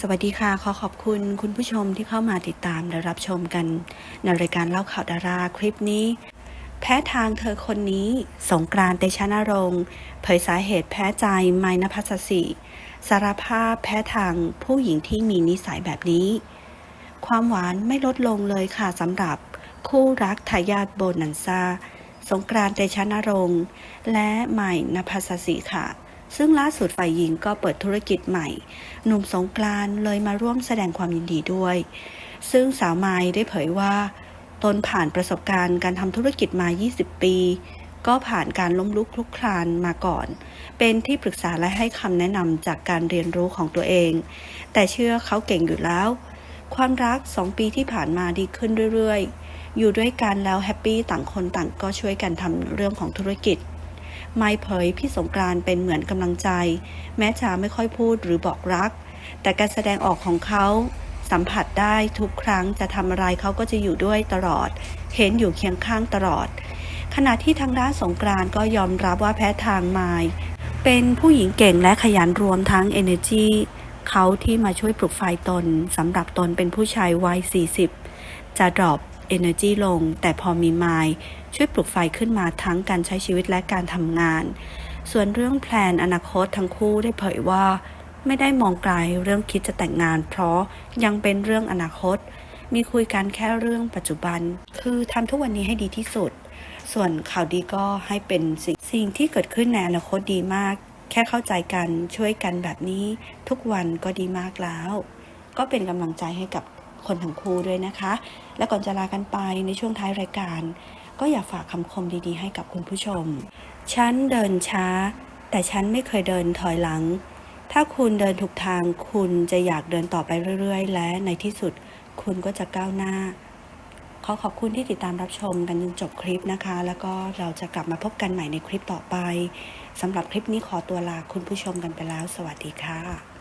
สวัสดีค่ะ ขอขอบคุณคุณผู้ชมที่เข้ามาติดตามและรับชมกัน ในรายการเล่าข่าวดาราคลิปนี้ แพ้ทางเธอคนนี้ สงกรานต์เตชะนรงค์เผยสาเหตุแพ้ใจไมนภัสสีสารภาพแพ้ทางผู้หญิงที่มีนิสัยแบบนี้ ความหวานไม่ลดลงเลยค่ะสำหรับคู่รักทายาทโบนันซาสงกรานต์เตชะนรงค์และใหม่นภัสสีค่ะ ซึ่งล่าสุดฝ่ายหญิงก็เปิดธุรกิจใหม่ หนุ่มสงกรานเลยมาร่วมแสดงความยินดีด้วย ซึ่งสาวไมายได้เผยว่า ตนผ่านประสบการณ์การทำธุรกิจมา 20 ปี ก็ผ่านการล้มลุกคลุกคลานมาก่อน เป็นที่ปรึกษาและให้คำแนะนำจากการเรียนรู้ของตัวเอง แต่เชื่อเขาเก่งอยู่แล้ว ความรัก2ปีที่ผ่านมาดีขึ้นเรื่อยๆ อยู่ด้วยกันแล้วแฮปปี้ต่างคนต่างก็ช่วยกันทำเรื่องของธุรกิจ ไม่เผยพี่สงกรานเป็นเหมือนกำลังใจ แม้จะไม่ค่อยพูดหรือบอกรัก แต่การแสดงออกของเขาสัมผัสได้ทุกครั้งจะทำอะไรเขาก็จะอยู่ด้วยตลอด เห็นอยู่เคียงข้างตลอด ขณะที่ทางด้านสงกรานก็ยอมรับว่าแพ้ทางไมายเป็นผู้หญิงเก่งและขยันรวมทั้ง energy เขาที่มาช่วยปลุกไฟตนสำหรับตนเป็นผู้ชายวัย 40 จะดรอป energy ลง แต่พอมีไมายช่วยปลุกไฟขึ้นมาทั้งการใช้ชีวิตและการทำงาน ส่วนเรื่องแพลนอนาคตทั้งคู่ได้เผยว่า ไม่ได้มองไกลเรื่องคิดจะแต่งงาน เพราะยังเป็นเรื่องอนาคต มีคุยกันแค่เรื่องปัจจุบัน คือทำทุกวันนี้ให้ดีที่สุด ส่วนข่าวดีก็ให้เป็นสิ่งสิ่งที่เกิดขึ้นในอนาคตดีมาก แค่เข้าใจกันช่วยกันแบบนี้ ทุกวันก็ดีมากแล้ว ก็เป็นกำลังใจให้กับ คนทั้งคู่ด้วยนะคะ และก่อนจะลากันไปในช่วงท้ายรายการ ก็อยากฝากคำคมดีๆ ให้กับคุณผู้ชม ฉันเดินช้า แต่ฉันไม่เคยเดินถอยหลัง ถ้าคุณเดินถูกทาง คุณจะอยากเดินต่อไปเรื่อย ๆ และในที่สุด คุณก็จะก้าวหน้า ขอขอบคุณที่ติดตามรับชมกันจนจบคลิปนะคะ แล้วก็เราจะกลับมาพบกันใหม่ในคลิปต่อไปสำหรับคลิปนี้ขอตัวลาคุณผู้ชมกันไปแล้ว สวัสดีค่ะ